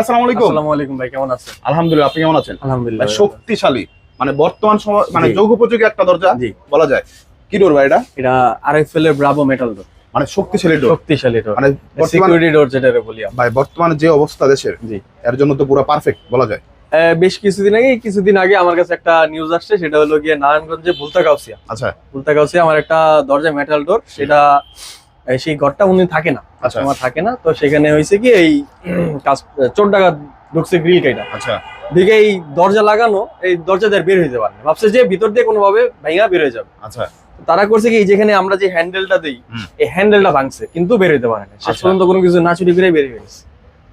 আসসালামু আলাইকুম। আসসালামু আলাইকুম ভাই কেমন আছেন? আলহামদুলিল্লাহ আপনি কেমন আছেন? আলহামদুলিল্লাহ শক্তিশালী মানে বর্তমান সময় মানে একটা দরজা বলা যায়। কি ডোর ভাই এটা? এটা আরএফএল এর ব্রাভো মেটাল ডোর মানে শক্তিশালী ডোর শক্তিশালী ডোর মানে সিকিউরিটি ডোর যেটা বলি ভাই বর্তমানে যে অবস্থা দেশের জি। এর জন্য তো পুরো পারফেক্ট বলা যায়। বেশ কিছুদিন আগে কিছুদিন আগে আমার কাছে একটা নিউজ আসছে সেটা হলো গিয়ে নারায়ণগঞ্জে ভুলতা কাউসিয়া আচ্ছা। ভুলতা কাউসিয়া আমার একটা দরজা মেটাল ডোর সেটা সেই ঘরটা উনি থাকে না কাস্টমার আমার থাকে না তো সেখানে হয়েছে কি এই চোর টাকা ঢুকছে গ্রিল কেটা আচ্ছা। দিকে এই দরজা লাগানো এই দরজা দিয়ে বের হইতে পারে ভাবছে যে ভিতর দিয়ে কোনোভাবে ভাইয়া বের হয়ে যাবে। আচ্ছা। তারা করছে কি যেখানে আমরা যে হ্যান্ডেলটা দিই। এই হ্যান্ডেলটা ভাঙছে কিন্তু বের হইতে পারে না শেষ আচ্ছা। পর্যন্ত কোনো কিছু না চুরি করে বের হয়ে গেছে।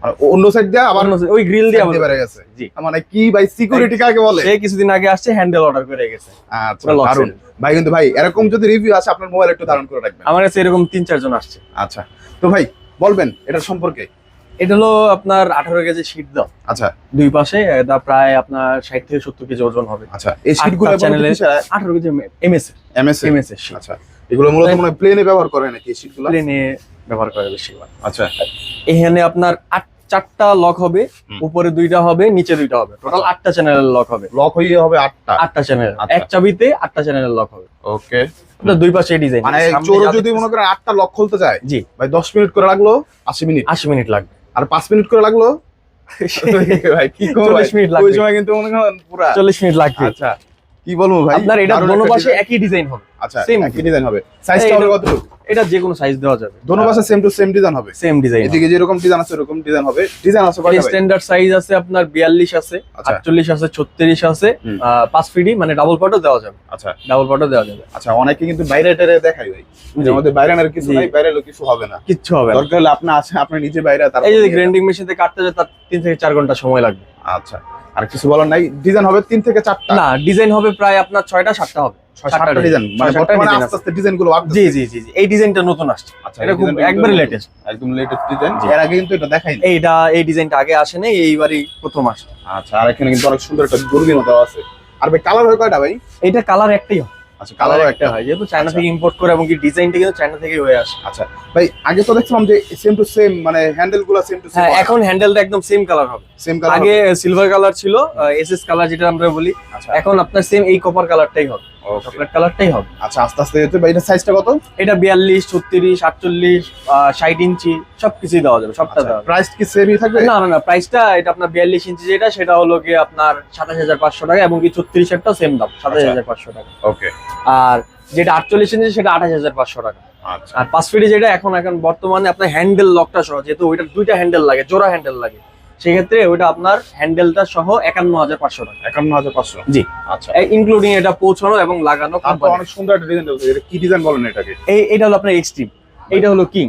আর অন্য সাইড দিয়ে আবার আবার ওই গ্রিল দিয়ে দিয়ে বেড়ে গেছে। জি। মানে কি ভাই সিকিউরিটি কাকে বলে? সে কিছুদিন আগে আসছে হ্যান্ডেল অর্ডার করে গেছে। আচ্ছা দারুণ ভাই কিন্তু ভাই এরকম যদি রিভিউ আছে আপনার মোবাইল একটু ধারণ করে রাখবেন। আমার কাছে এরকম তিন চারজন আসছে। আচ্ছা তো ভাই বলবেন এটা সম্পর্কে। এটা হলো আপনার আঠারো কেজি শীট দাও। আচ্ছা। দুই পাশে এটা প্রায় আপনার ষাট থেকে সত্তর কেজি ওজন হবে। আচ্ছা এই শীটগুলো চ্যানেলে চ্যানেলে আঠারো কেজি এমএস এমএস এমএস আচ্ছা এগুলো মূলত মনে প্লেনে ব্যবহার করে নাকি এই শীটগুলো প্লেনে ব্যবহার করে বেশিরভাগ। আচ্ছা। এখানে আপনার আট চারটা লক হবে উপরে দুইটা হবে নিচে দুইটা হবে। টোটাল আটটা চ্যানেলের লক হবে। লক হয়ে হবে আটটা? আটটা চ্যানেল। এক চাবিতে আটটা চ্যানেলের লক হবে। ওকে দুই পাশে ডিজাইন মানে চোর যদি মনে করেন আটটা লক খুলতে যায় জি। ভাই দশ মিনিট করে লাগল আশি মিনিট আশি মিনিট লাগবে। আর পাঁচ মিনিট করে লাগল? ভাই কি করব? 40 মিনিট লাগবে। ওই সময় কিন্তু মনে করেন পুরা চল্লিশ মিনিট লাগবে। আচ্ছা। কি বলব ভাই? আপনার এটা দোনো পাশে একই ডিজাইন হবে। আচ্ছা same। একই ডিজাইন হবে। সাইজটা হবে এটা- এটা যে কোনো সাইজ দেওয়া যাবে। দোনো পাশে সেম টু সেম ডিজাইন হবে? সেম ডিজাইন এদিকে যেরকম ডিজাইন আছে এরকম ডিজাইন হবে। ডিজাইন আছে ভাই? স্ট্যান্ডার্ড সাইজ আছে আপনার বিয়াল্লিশ আছে আচ্ছা। আটচল্লিশ আছে ছত্রিশ আছে হুম। আহ, পাঁচ ফিডি মানে ডাবল পাটও দেওয়া যাবে। আচ্ছা। ডাবল পাটও দেওয়া যাবে। আচ্ছা অনেকে কিন্তু বাইরে টাইরে দেখাই ভাই। আমাদের বাইরে আর কিছু নাই বাইরে হলে কিছু হবে না। কিচ্ছু হবে না। দরকার হলে আপনি আছে আপনি নিজে বাইরে তারপর এই যদি নিয়ে গ্রাইন্ডিং মেশিন কাটতে যায় তার তিন থেকে চার ঘণ্টা সময় লাগবে। আচ্ছা আর কিছু বলার নাই? ডিজাইন হবে তিন থেকে চারটা। না ডিজাইন হবে প্রায় আপনার ছয়টা সাতটা হবে। সাতটা ডিজাইন মানে ছয় বর্তমানে আস্তে আস্তে ডিজাইনগুলো জি জি জি জি এই ডিজাইনটা নতুন আসছে। আচ্ছা এটা এই খুব একবারে লেটেস্ট একদম লেটেস্ট ডিজাইন। এর আগে কিন্তু এটা দেখাই এইটা এই ডিজাইনটা আগে আসে নাই এইবারই প্রথম আসছে। আচ্ছা আর এখানে কিন্তু অনেক সুন্দর একটা আছে। আর ভাই কালার হয় কয়টা ভাই? এইটা কালার একটাই হয় আচ্ছা কালার কালারও একটা হয় যেহেতু চায়না আচ্ছা। থেকে ইম্পোর্ট করে এবং কি ডিজাইনটা কিন্তু চায়না থেকে হয়ে আসে। আচ্ছা ভাই আগে তো দেখছিলাম যে সেম টু সেম মানে হ্যান্ডেলগুলো সেম টু সেম এখন হ্যান্ডেলটা একদম সেম কালার হবে। সেম কালার আগে সিলভার কালার ছিল এসএস কালার যেটা আমরা বলি আচ্ছা। এখন আপনার সেম এই কপার কালারটাই হবে. চকলেট কালারটাই হবে। আচ্ছা আস্তে আস্তে ভাই এটা সাইজটা কত? এটা বিয়াল্লিশ ছত্রিশ আটচল্লিশ ষাট ইঞ্চি সবকিছুই দেওয়া যাবে সবটা দেওয়া প্রাইস কি সেমই থাকবে? না না না প্রাইসটা এটা আপনার বিয়াল্লিশ ইঞ্চি যেটা সেটা হলো গিয়ে আপনার সাতাশ হাজার পাঁচশো টাকা এবং কি ছত্রিশ একটা সেম দাম সাতাশ হাজার পাঁচশো টাকা। ওকে আর যেটা আটচল্লিশ ইঞ্চি সেটা আঠাশ হাজার পাঁচশো টাকা। আচ্ছা। আর পাঁচ ফিটে যেটা এখন এখন বর্তমানে আপনার হ্যান্ডেল লকটা সহ যেহেতু ওইটা দুইটা হ্যান্ডেল লাগে জোড়া হ্যান্ডেল লাগে সেক্ষেত্রে ওইটা আপনার হ্যান্ডেলটা সহ একান্ন হাজার পাঁচশো টাকা। একান্ন হাজার পাঁচশো? জি। আচ্ছা। ইনক্লুডিং এটা পৌঁছানো এবং লাগানো অনেক সুন্দর একটা ডিজাইন এটা কি ডিজাইন বলেন এটাকে? এই এটা হলো আপনার এক্সট্রিম এটা হলো কিং?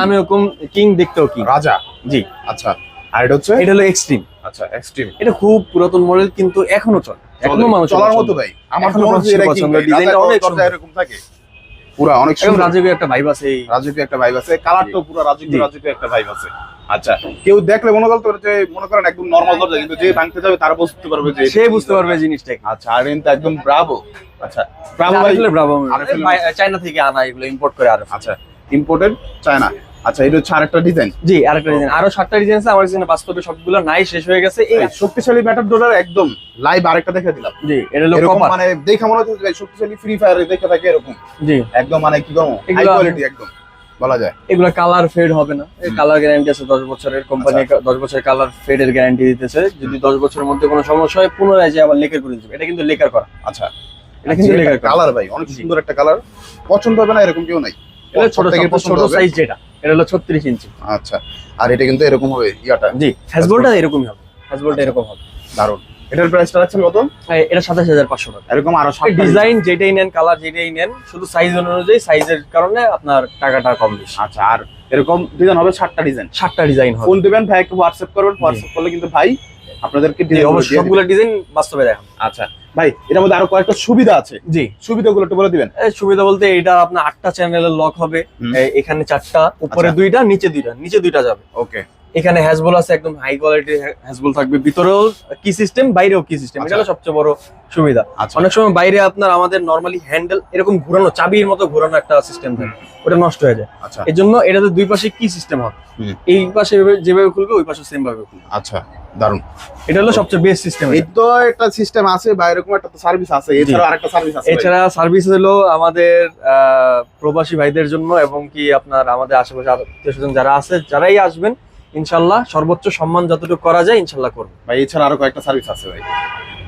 নামে ওরকম কিং দেখতেও কিং রাজা? জি। আচ্ছা। আর এটা হচ্ছে? এটা হলো এক্সট্রিম আচ্ছা এক্সট্রিম এটা খুব পুরাতন মডেল কিন্তু এখনও চলে। এখনও মানুষ চলার মতো ভাই আমার তো পছন্দ, ডিজাইনটা অনেক সুন্দর। এরকম থাকে। পুরা অনেক সুন্দর। রাজকীয় একটা ভাইব আছে রাজকীয় একটা ভাইব আছে। তো পুরো রাজকীয়। রাজকীয় একটা ভাইব আছে। আচ্ছা কেউ দেখলে মনে করতে পারে যে মনে করেন একদম নরমাল দরজা কিন্তু যে ভাঙতে যাবে তারা বুঝতে পারবে যে সে বুঝতে পারবে জিনিসটা আচ্ছা আর কিন্তু একদম ব্রাভো আচ্ছা ব্রাভো ভাই ব্রাভো চায়না থেকে আনা এগুলো ইম্পোর্ট করে আর আচ্ছা ইম্পোর্টেড চায়না। আচ্ছা এটা হচ্ছে আরেকটা ডিজাইন জি আরেকটা ডিজাইন আরও সাতটা ডিজাইন আছে আমার কাছে বাস্তবে সবগুলো নাই শেষ হয়ে গেছে। এই শক্তিশালী ব্যাটার ডোলার একদম লাইভ আরেকটা দেখে দিলাম। জি এটা কপার মানে দেখে মনে হচ্ছে শক্তিশালী ফ্রি ফায়ার দেখে থাকে এরকম। জি। একদম মানে কি করব হাই কোয়ালিটি একদম বলা যায়। এগুলো কালার ফেড হবে না। কালার গ্যারান্টি আছে দশ বছরের কোম্পানি দশ বছরের কালার ফেডের গ্যারান্টি দিতেছে। যদি দশ বছরের মধ্যে কোনো সমস্যা হয় পুনরায় যে আবার লেকার করে দিবে। এটা কিন্তু লেকার করা। আচ্ছা। এটা কিন্তু লেকার কালার ভাই অনেক। সুন্দর একটা কালার পছন্দ হবে না এরকম কেউ নাই। এটা ছোট পছন্দ ছোট সাইজ যেটা। এটা হলো ছত্রিশ ইঞ্চি। আচ্ছা আর এটা কিন্তু এরকম হবে ইয়াটা? জি হ্যাজবোলটা এরকমই হবে। হ্যাজবোলটা এরকম হবে। দারুণ এটার প্রাইসটা রাখছেন কত? হ্যাঁ, এটা সাতাশ হাজার পাঁচশো টাকা। এরকম আরও সাতটা ডিজাইন যেটাই নেন কালার যেটাই নেন শুধু সাইজ অনুযায়ী সাইজের কারণে আপনার টাকাটা কম বেশি। আচ্ছা আর এরকম ডিজাইন হবে সাতটা ডিজাইন সাতটা ডিজাইন হবে। ফোন দিবেন ভাই একটু হোয়াটসঅ্যাপ করবেন হোয়াটসঅ্যাপ করলে কিন্তু ভাই আপনাদেরকে সবগুলো ডিজাইন বাস্তবে দেখান আচ্ছা ভাই এটার মধ্যে আরও কয়েকটা সুবিধা আছে। জি। সুবিধাগুলো একটু বলে দিবেন। সুবিধা বলতে এটা আপনার আটটা চ্যানেলের লক হবে। এখানে চারটা উপরে আচ্ছা। দুইটা নিচে দুইটা। নিচে দুইটা যাবে। ওকে। এখানে হ্যাজবল আছে একদম হাই কোয়ালিটির হ্যাজবল থাকবে। ভিতরেও কি সিস্টেম বাইরেও কি সিস্টেম এটা হলো সবচেয়ে বড় সুবিধা। আচ্ছা। অনেক সময় বাইরে আপনার আমাদের নর্মালি হ্যান্ডেল এরকম ঘোরানো চাবির মতো ঘোরানো একটা সিস্টেম থাকে। ওটা নষ্ট হয়ে যায়। আচ্ছা। এর জন্য এটাতে দুই পাশে কি সিস্টেম হবে। এই পাশে যেভাবে খুলবে ওই পাশে সেম ভাবে খুলবে। আচ্ছা। দারুণ এটা হলো সবচেয়ে বেস্ট সিস্টেম এই তো একটা সিস্টেম আছে বা এরকম একটা সার্ভিস আছে এছাড়া আরেকটা সার্ভিস আছে এছাড়া সার্ভিস হলো আমাদের প্রবাসী ভাইদের জন্য এবং কি আপনার আমাদের আশেপাশে আত্মীয় স্বজন যারা আছে যারাই আসবেন ইনশাল্লাহ সর্বোচ্চ সম্মান যতটুকু করা যায় ইনশাল্লাহ করব। ভাই এছাড়া আরও কয়েকটা সার্ভিস আছে ভাই।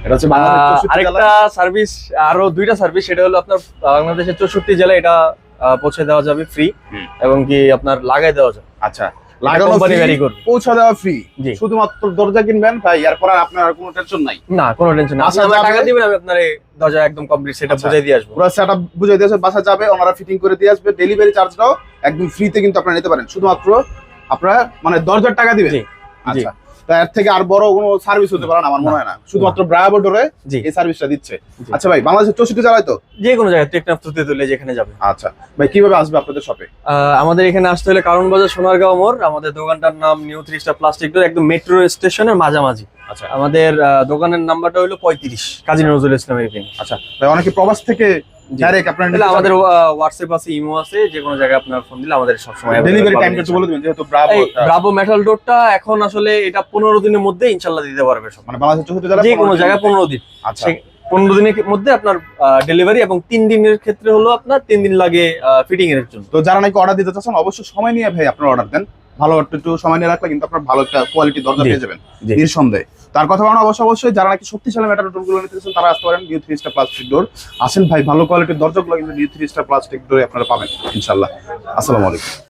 এটা হচ্ছে বাংলাদেশ আহ, 64 আরেকটা সার্ভিস আরও দুইটা সার্ভিস সেটা হলো আপনার বাংলাদেশের চৌষট্টি জেলায় এটা পৌঁছে দেওয়া যাবে ফ্রি এবং কি আপনার লাগাই দেওয়া যাবে। আচ্ছা। লাগানো পৌঁছা দেওয়া ফ্রি। শুধুমাত্র দরজা কিনবেন ভাই এরপর আর আপনার আর কোনো টেনশন নাই। না কোনো টেনশন নেই। আপনি বাসা আমার যাবে? টাকা দিবেন আমি আপনার দরজা একদম কমপ্লিট আচ্ছা। বুঝাই দিয়ে আসব। পুরো সেটআপ বুঝাই দিয়েছে বাসা যাবে ওনারা ফিটিং করে দিয়ে আসবে ডেলিভারি চার্জটাও একদম ফ্রিতে কিন্তু আপনারা নিতে পারেন। শুধুমাত্র আপনারা মানে দরজার টাকা দিবেন। আচ্ছা। এর থেকে আর বড় কোনো সার্ভিস হতে পারে না আমার মনে হয় না। শুধুমাত্র ব্রাভো ডোরে এই সার্ভিসটা দিচ্ছে। আচ্ছা ভাই বাংলাদেশের চৌষট্টি জেলায় তো? যে কোনো জায়গায় টেকনাফ তুলে যেখানে যাবে আচ্ছা। ভাই কীভাবে আসবে আপনাদের শপে আহ, আমাদের এখানে আসতে হলে কারণ বাজার সোনারগাঁও মোড় আমাদের দোকানটার নাম new three star plastic door একদম মেট্রো স্টেশনের মাঝামাঝি। আচ্ছা। আমাদের দোকানের নাম্বারটা হলো পঁয়ত্রিশ কাজী নজরুল ইসলামের আচ্ছা। ভাই অনেকে প্রবাস থেকে ডাইরেক্ট আপনার তাহলে আমাদের হোয়াটসঅ্যাপ আছে ইমো আছে যে কোনো জায়গায় আপনার ফোন দিলে আমাদের সবসময় ডেলিভারি টাইমটা একটু বলে দিবেন যেহেতু ব্রাভো ব্রাভো মেটাল ডোরটা এখন আসলে এটা পনেরো দিনের মধ্যে ইনশাল্লাহ দিতে পারবে সব। মানে বাংলাদেশের চৌষট্টি জেলায় যে কোনো জায়গায় দিন। পনেরো দিন। আচ্ছা। পনেরো দিনের মধ্যে আপনার ডেলিভারি এবং তিন দিনের ক্ষেত্রে হলো আপনার তিন দিন লাগে ফিটিং এর জন্য। তো যারা নাকি অর্ডার দিতে চাচ্ছেন অবশ্যই সময় নিয়ে ভাই আপনার অর্ডার দেন। ভালো একটু একটু সময় নিয়ে রাখলে কিন্তু আপনার ভালো একটা কোয়ালিটি দরজা পেয়ে যাবেন। নিঃসন্দেহে। তার কথা বলা অবশ্যই অবশ্যই যারা নাকি শক্তিশালী মেটাল ডোরগুলো নিতে চান তারা আসতে পারেন new three star plastic door আসেন ভাই ভালো কোয়ালিটির দরজাগুলো কিন্তু নিউ থ্রি স্টার প্লাস্টিক ডোরে আপনারা পাবেন ইনশাল্লাহ আসসালামু আলাইকুম।